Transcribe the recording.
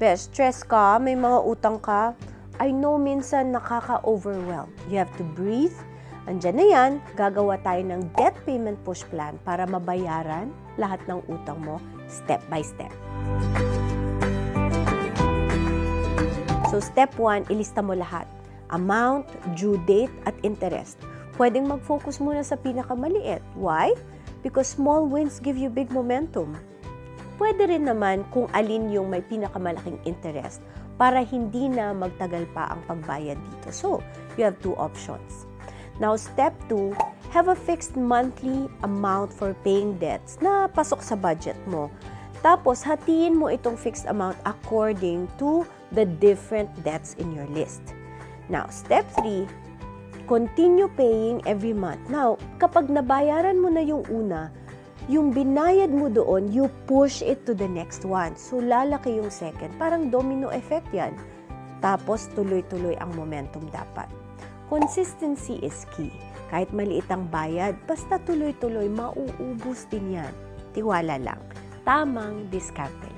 Bes, stress ka, may mga utang ka, I know minsan nakaka-overwhelm. You have to breathe. Andyan na yan, gagawa tayo ng debt payment push plan para mabayaran lahat ng utang mo step by step. So step 1, ilista mo lahat. Amount, due date, at interest. Pwedeng mag-focus muna sa pinakamaliit. Why? Because small wins give you big momentum. Pwede rin naman kung alin yung may pinakamalaking interest para hindi na magtagal pa ang pagbayad dito. So, you have two options. Now, step 2, have a fixed monthly amount for paying debts na pasok sa budget mo. Tapos, hatiin mo itong fixed amount according to the different debts in your list. Now, step 3, continue paying every month. Now, kapag nabayaran mo na yung una, yung binayad mo doon, you push it to the next one. So, lalaki yung second. Parang domino effect yan. Tapos, tuloy-tuloy ang momentum dapat. Consistency is key. Kahit maliit ang bayad, basta tuloy-tuloy, mauubos din yan. Tiwala lang. Tamang diskarte.